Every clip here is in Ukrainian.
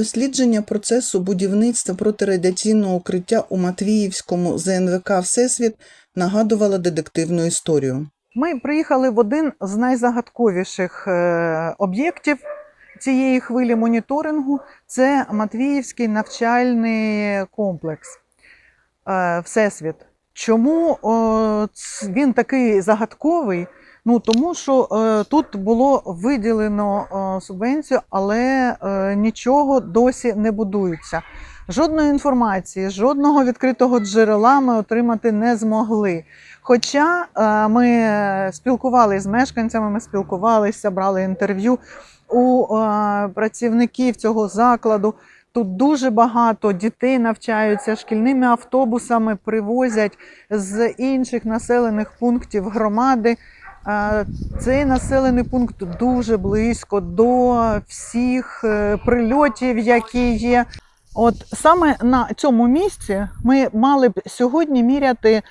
Дослідження процесу будівництва протирадіаційного укриття у Матвіївському ЗНВК Всесвіт нагадувало детективну історію. Ми приїхали в один з найзагадковіших е, об'єктів цієї хвилі моніторингу. Це Матвіївський навчальний комплекс е, Всесвіт. Чому він такий загадковий? Ну тому що е, тут було виділено е, субвенцію, але е, нічого досі не будується. Жодної інформації, жодного відкритого джерела ми отримати не змогли. Хоча е, ми спілкувалися з мешканцями, ми спілкувалися, брали інтерв'ю у е, працівників цього закладу. Тут дуже багато дітей навчаються шкільними автобусами, привозять з інших населених пунктів громади. Цей населений пункт дуже близько до всіх е, прильотів, які є. От саме на цьому місці ми мали б сьогодні міряти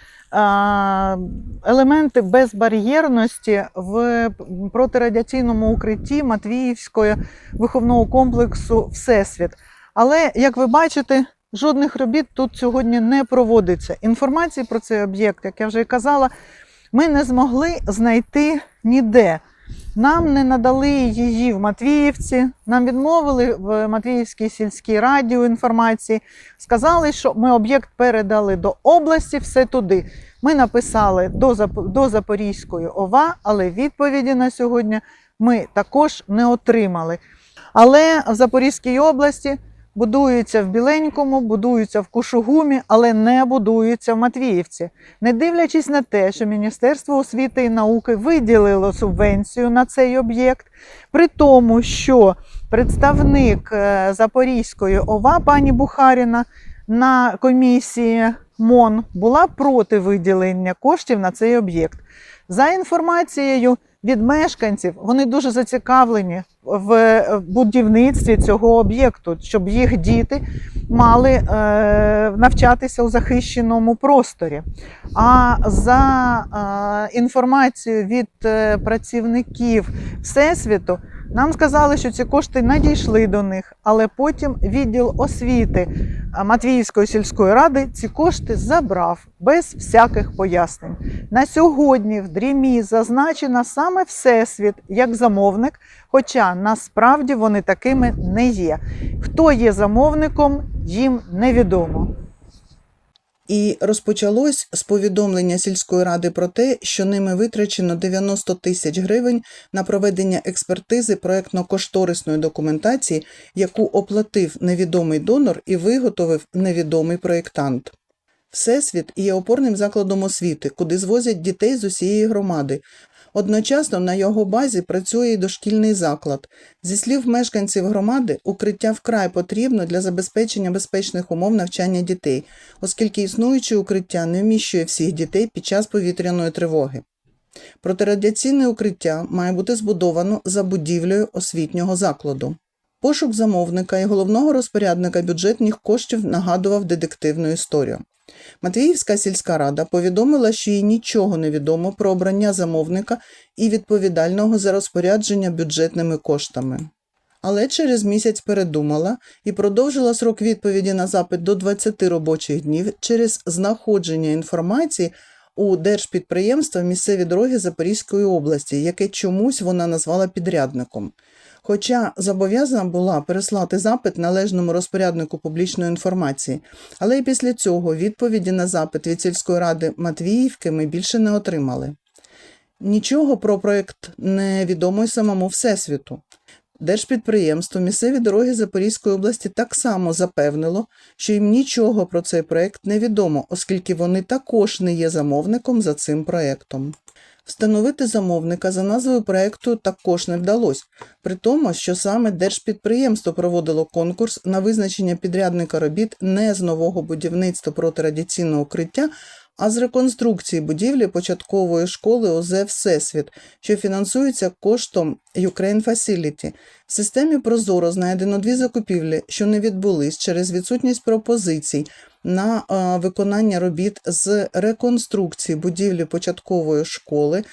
елементи безбар'єрності в протирадіаційному укритті Матвіївського виховного комплексу Всесвіт. Але, як ви бачите, жодних робіт тут сьогодні не проводиться. Інформації про цей об'єкт, як я вже казала, ми не змогли знайти ніде. Нам не надали її в Матвіївці, нам відмовили в Матвіївській сільській радіо інформації. Сказали, що ми об'єкт передали до області, все туди. Ми написали до, до Запорізької ОВА, але відповіді на сьогодні ми також не отримали. Але в Запорізькій області будуються в Біленькому, будуються в Кушугумі, але не будуються в Матвіївці. Не дивлячись на те, що Міністерство освіти і науки виділило субвенцію на цей об'єкт, при тому, що представник е, Запорізької ОВА пані Бухаріна на комісії МОН була проти виділення коштів на цей об'єкт. За інформацією від мешканців, вони дуже зацікавлені в будівництві цього об'єкту, щоб їх діти мали е, навчатися у захищеному просторі. А за е, інформацією від е, працівників Всесвіту, нам сказали, що ці кошти надійшли до них, але потім відділ освіти Матвіївської сільської ради ці кошти забрав без всяких пояснень. На сьогодні в дрімі зазначена саме Всесвіт як замовник, хоча насправді вони такими не є. Хто є замовником, їм невідомо. І розпочалось з повідомлення сільської ради про те, що ними витрачено 90 тисяч гривень на проведення експертизи проектно-кошторисної документації, яку оплатив невідомий донор і виготовив невідомий проєктант. Всесвіт є опорним закладом освіти, куди звозять дітей з усієї громади. Одночасно на його базі працює і дошкільний заклад. Зі слів мешканців громади, укриття вкрай потрібно для забезпечення безпечних умов навчання дітей, оскільки існуюче укриття не вміщує всіх дітей під час повітряної тривоги. Протирадіаційне укриття має бути збудовано за будівлею освітнього закладу. Пошук замовника і головного розпорядника бюджетних коштів нагадував детективну історію. Матвіївська сільська рада повідомила, що їй нічого не відомо про обрання замовника і відповідального за розпорядження бюджетними коштами. Але через місяць передумала і продовжила срок відповіді на запит до 20 робочих днів через знаходження інформації у держпідприємства місцеві дороги Запорізької області, яке чомусь вона назвала підрядником. Хоча зобов'язана була переслати запит належному розпоряднику публічної інформації, але й після цього відповіді на запит від сільської ради Матвіївки ми більше не отримали. Нічого про проєкт не відомо й самому Всесвіту. Держпідприємство місцеві дороги Запорізької області так само запевнило, що їм нічого про цей проєкт не відомо, оскільки вони також не є замовником за цим проєктом. Встановити замовника за назвою проєкту також не вдалося, при тому, що саме держпідприємство проводило конкурс на визначення підрядника робіт не з нового будівництва протирадіаційного укриття, а з реконструкції будівлі початкової школи ОЗ Всесвіт, що фінансується коштом Ukraine Facility. В системі Прозоро знайдено дві закупівлі, що не відбулись через відсутність пропозицій на е, виконання робіт з реконструкції будівлі початкової школи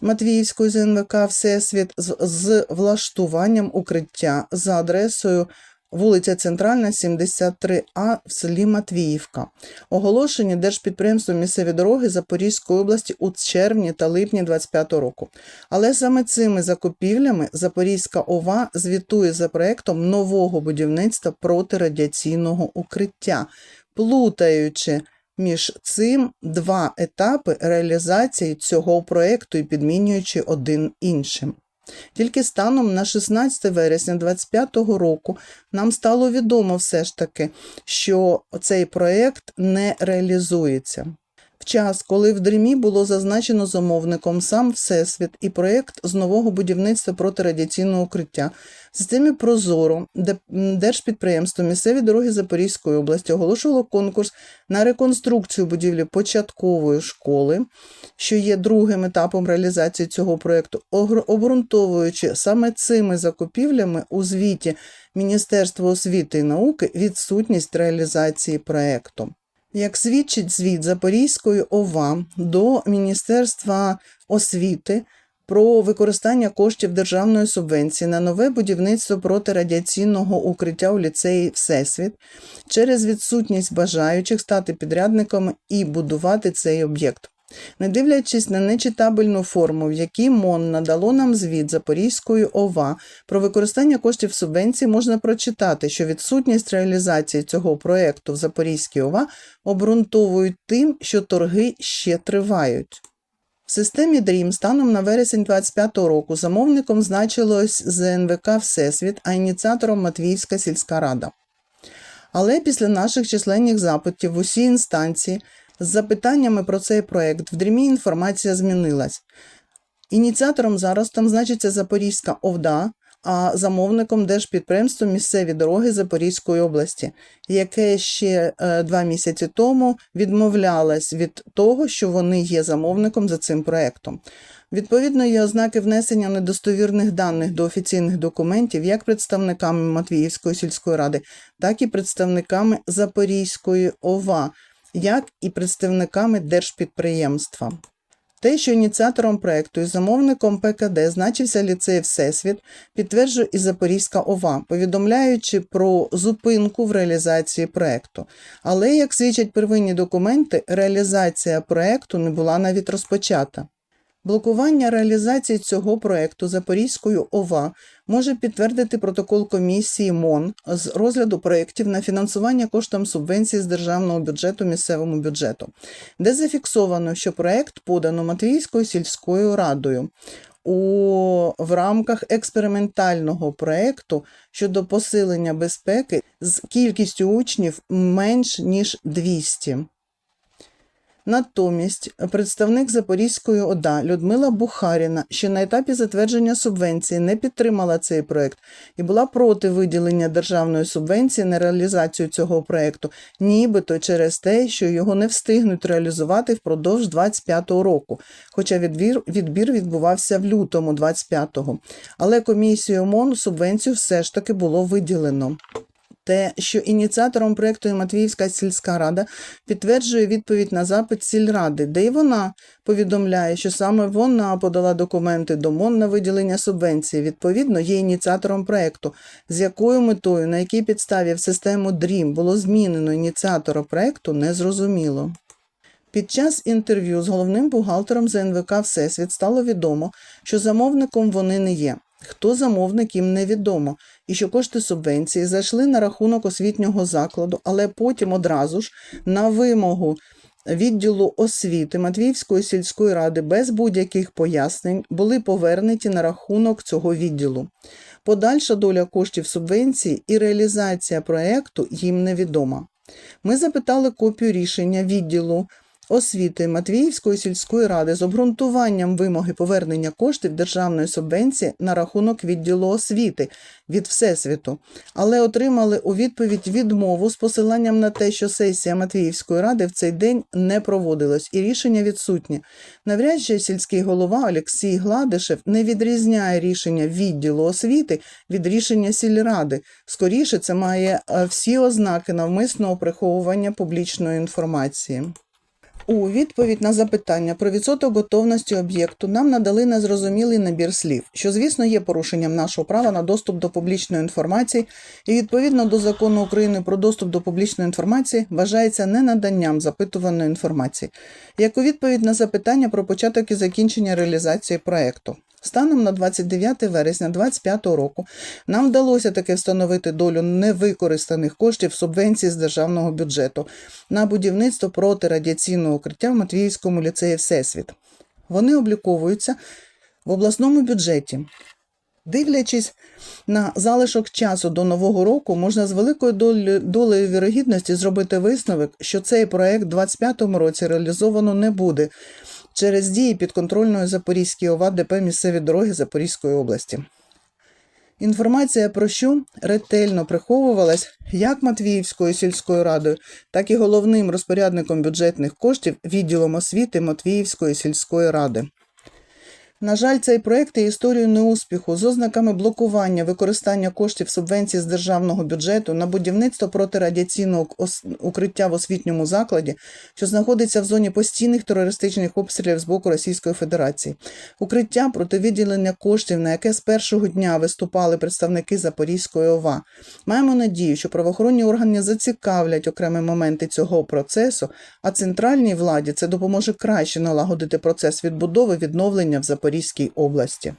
Матвіївської ЗНВК Всесвіт з, з влаштуванням укриття за адресою вулиця Центральна, 73А в селі Матвіївка. Оголошені Держпідприємством місцеві дороги Запорізької області у червні та липні 2025 року. Але саме цими закупівлями Запорізька ОВА звітує за проектом нового будівництва протирадіаційного укриття, плутаючи між цим два етапи реалізації цього проекту і підмінюючи один іншим. Тільки станом на 16 вересня 2025 року нам стало відомо все ж таки, що цей проект не реалізується. В час, коли в Дримі було зазначено замовником сам Всесвіт і проєкт з нового будівництва протирадіаційного укриття, в системі Прозоро, Держпідприємство місцеві дороги Запорізької області оголошувало конкурс на реконструкцію будівлі початкової школи, що є другим етапом реалізації цього проєкту, обґрунтовуючи саме цими закупівлями у звіті Міністерства освіти і науки відсутність реалізації проєкту. Як свідчить звіт Запорізької ОВА до Міністерства освіти про використання коштів державної субвенції на нове будівництво протирадіаційного укриття у ліцеї Всесвіт через відсутність бажаючих стати підрядником і будувати цей об'єкт. Не дивлячись на нечитабельну форму, в якій МОН надало нам звіт Запорізької ОВА про використання коштів субвенції, можна прочитати, що відсутність реалізації цього проєкту в Запорізькій ОВА обґрунтовують тим, що торги ще тривають. В системі DREAM станом на вересень 2025 року замовником значилось ЗНВК Всесвіт, а ініціатором Матвіївська сільська рада. Але після наших численних запитів в усі інстанції з запитаннями про цей проект в дрімі інформація змінилась. Ініціатором зараз там значиться Запорізька ОВДА, а замовником держпідприємство місцеві дороги Запорізької області, яке ще е, два місяці тому відмовлялось від того, що вони є замовником за цим проектом. Відповідно, є ознаки внесення недостовірних даних до офіційних документів як представниками Матвіївської сільської ради, так і представниками Запорізької ОВА, як і представниками держпідприємства. Те, що ініціатором проекту і замовником ПКД значився ліцей Всесвіт, підтверджує і Запорізька ОВА, повідомляючи про зупинку в реалізації проекту. Але, як свідчать первинні документи, реалізація проекту не була навіть розпочата. Блокування реалізації цього проекту Запорізькою ОВА може підтвердити протокол комісії МОН з розгляду проєктів на фінансування коштом субвенції з державного бюджету місцевому бюджету, де зафіксовано, що проект подано Матвіївською сільською радою у, в рамках експериментального проекту щодо посилення безпеки з кількістю учнів менш ніж 200. Натомість представник Запорізької ОДА Людмила Бухаріна ще на етапі затвердження субвенції не підтримала цей проект і була проти виділення державної субвенції на реалізацію цього проекту, нібито через те, що його не встигнуть реалізувати впродовж 25-го року, хоча відбір, відбір відбувався в лютому 25-го. Але комісією МОН субвенцію все ж таки було виділено. Те, що ініціатором проєкту Матвіївська сільська рада, підтверджує відповідь на запит сільради, де й вона повідомляє, що саме вона подала документи до МОН на виділення субвенції, відповідно, є ініціатором проєкту, з якою метою, на якій підставі в систему DREAM було змінено ініціатора проєкту, незрозуміло. Під час інтерв'ю з головним бухгалтером ЗНВК Всесвіт стало відомо, що замовником вони не є. Хто замовник їм невідомо, і що кошти субвенції зайшли на рахунок освітнього закладу, але потім одразу ж на вимогу відділу освіти Матвіївської сільської ради без будь-яких пояснень були повернені на рахунок цього відділу. Подальша доля коштів субвенції і реалізація проекту їм невідома. Ми запитали копію рішення відділу освіти Матвіївської сільської ради з обґрунтуванням вимоги повернення коштів державної субвенції на рахунок відділу освіти від Всесвіту, але отримали у відповідь відмову з посиланням на те, що сесія Матвіївської ради в цей день не проводилась і рішення відсутнє. Навряд чи сільський голова Олексій Гладишев не відрізняє рішення відділу освіти від рішення сільради. Скоріше це має е, всі ознаки навмисного приховування публічної інформації. У відповідь на запитання про відсоток готовності об'єкту нам надали незрозумілий набір слів, що, звісно, є порушенням нашого права на доступ до публічної інформації і відповідно до закону України про доступ до публічної інформації вважається ненаданням запитуваної інформації, як у відповідь на запитання про початок і закінчення реалізації проекту. Станом на 29 вересня 2025 року нам вдалося таки встановити долю невикористаних коштів субвенції з державного бюджету на будівництво протирадіаційного укриття в Матвіївському ліцеї Всесвіт. Вони обліковуються в обласному бюджеті. Дивлячись на залишок часу до нового року, можна з великою долею, вірогідності зробити висновок, що цей проект у 2025 році реалізовано не буде через дії підконтрольної Запорізької ОВА ДП місцеві дороги Запорізької області. Інформація про що ретельно приховувалась як Матвіївською сільською радою, так і головним розпорядником бюджетних коштів відділом освіти Матвіївської сільської ради. На жаль, цей проект є історією неуспіху з ознаками блокування використання коштів субвенцій з державного бюджету на будівництво протирадіаційного укриття в освітньому закладі, що знаходиться в зоні постійних терористичних обстрілів з боку Російської Федерації. Укриття проти виділення коштів, на яке з першого дня виступали представники Запорізької ОВА. Маємо надію, що правоохоронні органи зацікавлять окремі моменти цього процесу, а центральній владі це допоможе краще налагодити процес відбудови відновлення в Запорізькій області.